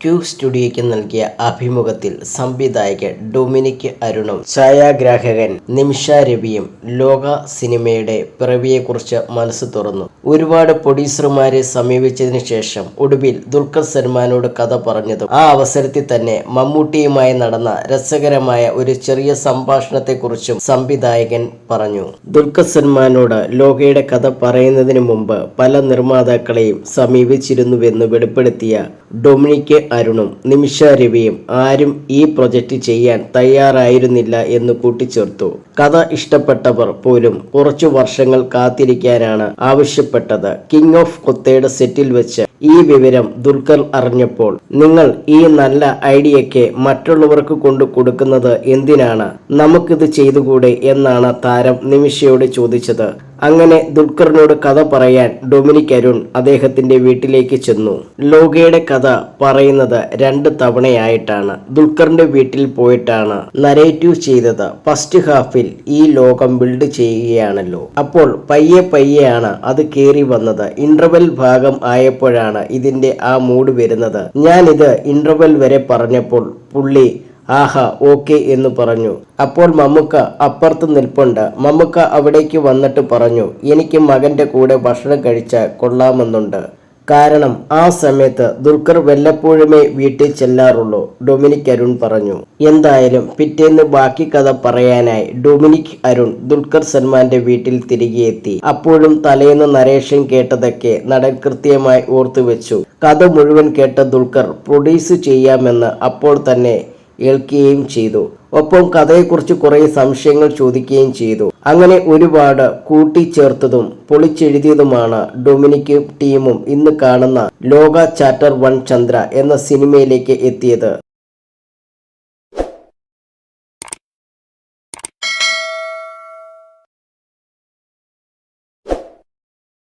Q സ്റ്റുഡിയോയ്ക്ക് നൽകിയ അഭിമുഖത്തിൽ സംവിധായകൻ ഡൊമിനിക് അരുണും ഛായാഗ്രാഹകൻ നിമിഷ രവിയും ലോക സിനിമയുടെ പിറവിയെക്കുറിച്ച് മനസ്സ് തുറന്നു. ഒരുപാട് പ്രൊഡ്യൂസർമാരെ സമീപിച്ചതിന് ശേഷം ഒടുവിൽ ദുൽഖർ സൽമാനോട് കഥ പറഞ്ഞതും ആ അവസരത്തിൽ തന്നെ മമ്മൂട്ടിയുമായി നടന്ന രസകരമായ ഒരു ചെറിയ സംഭാഷണത്തെക്കുറിച്ചും സംവിധായകൻ പറഞ്ഞു. ദുൽഖർ സൽമാനോട് ലോകയുടെ കഥ പറയുന്നതിന് മുമ്പ് പല നിർമ്മാതാക്കളെയും സമീപിച്ചിരുന്നുവെന്ന് വെളിപ്പെടുത്തിയ ഡൊമിനിക് അരുണും നിമിഷ രവിയും ആരും ഈ പ്രൊജക്റ്റ് ചെയ്യാൻ തയ്യാറായിരുന്നില്ല എന്ന് കൂട്ടിച്ചേർത്തു. കഥ ഇഷ്ടപ്പെട്ടവർ പോലും കുറച്ചു വർഷങ്ങൾ കാത്തിരിക്കാനാണ് ആവശ്യപ്പെട്ടത്. കിങ് ഓഫ് കൊത്തയുടെ സെറ്റിൽ വെച്ച് ഈ വിവരം ദുൽഖർ അറിഞ്ഞപ്പോൾ നിങ്ങൾ ഈ നല്ല ഐഡിയയ്ക്ക് മറ്റുള്ളവർക്ക് കൊണ്ടു കൊടുക്കുന്നത് എന്തിനാണ്? നമുക്കിത് ചെയ്തുകൂടെ? എന്നാണ് താരം നിമിഷയോട് ചോദിച്ചത്. അങ്ങനെ ദുൽഖറിനോട് കഥ പറയാൻ ഡൊമിനിക് അരുൺ അദ്ദേഹത്തിന്റെ വീട്ടിലേക്ക് ചെന്നു. ലോകയുടെ കഥ പറയുന്നത് രണ്ട് തവണയായിട്ടാണ്. ദുൽഖറിന്റെ വീട്ടിൽ പോയിട്ടാണ് നരേറ്റീവ് ചെയ്തത്. ഫസ്റ്റ് ഹാഫിൽ ഈ ലോകം ബിൽഡ് ചെയ്യുകയാണല്ലോ. അപ്പോൾ പയ്യെ പയ്യെയാണ് അത് കേറി വന്നത്. ഇന്റർവെൽ ഭാഗം ആയപ്പോഴാണ് ഇതിന്റെ ആ മൂഡ് വരുന്നത്. ഞാനിത് ഇന്റർവെൽ വരെ പറഞ്ഞപ്പോൾ പുള്ളി ആഹാ ഓക്കെ എന്ന് പറഞ്ഞു. അപ്പോൾ മമ്മുക്ക അപ്പുറത്ത് നിൽപ്പുണ്ട്. മമ്മുക്ക അവിടേക്ക് വന്നിട്ട് പറഞ്ഞു എനിക്ക് മകന്റെ കൂടെ ഭക്ഷണം കഴിച്ചാൽ കൊള്ളാമെന്നുണ്ട്. കാരണം ആ സമയത്ത് ദുൽഖർ വല്ലപ്പോഴുമേ വീട്ടിൽ ചെല്ലാറുള്ളൂ ഡൊമിനിക് അരുൺ പറഞ്ഞു. എന്തായാലും പിറ്റേന്ന് ബാക്കി കഥ പറയാനായി ഡൊമിനിക് അരുൺ ദുൽഖർ സൽമാന്റെ വീട്ടിൽ തിരികെ എത്തി. അപ്പോഴും തലേന്ന് നരേഷൻ കേട്ടതൊക്കെ നടൻ കൃത്യമായി ഓർത്തുവെച്ചു. കഥ മുഴുവൻ കേട്ട ദുൽഖർ പ്രൊഡ്യൂസ് ചെയ്യാമെന്ന് അപ്പോൾ തന്നെ ഏൽക്കുകയും ചെയ്തു. ഒപ്പം കഥയെക്കുറിച്ച് കുറേ സംശയങ്ങൾ ചോദിക്കുകയും ചെയ്തു. അങ്ങനെ ഒരുപാട് കൂട്ടിച്ചേർത്തതും പൊളിച്ചെഴുതിയതുമാണ് ഡൊമിനിക്കും ടീമും ഇന്ന് കാണുന്ന ലോക ചാറ്റർ വൺ ചന്ദ്ര എന്ന സിനിമയിലേക്ക് എത്തിയത്.